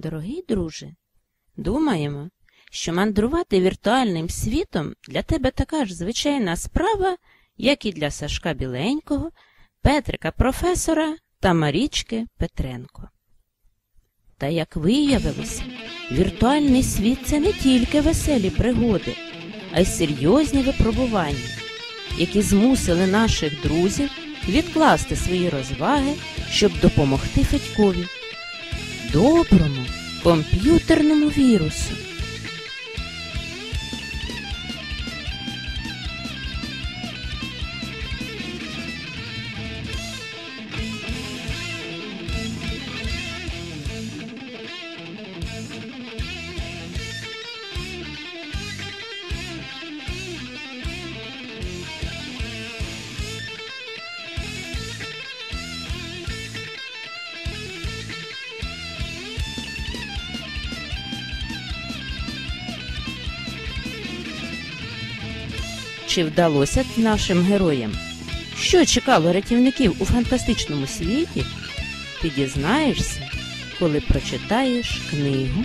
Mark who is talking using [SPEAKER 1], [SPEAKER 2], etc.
[SPEAKER 1] Дорогий друже, думаємо, що мандрувати віртуальним світом для тебе така ж звичайна справа, як і для Сашка Біленького, Петрика професора та Марічки Петренко. Та як виявилося, віртуальний світ це не тільки веселі пригоди, а й серйозні випробування, які змусили наших друзів відкласти свої розваги, щоб допомогти Федькові, доброму комп'ютерному вірусу. Чи вдалося нашим героям? Що чекало рятівників у фантастичному світі? Ти дізнаєшся, коли прочитаєш книгу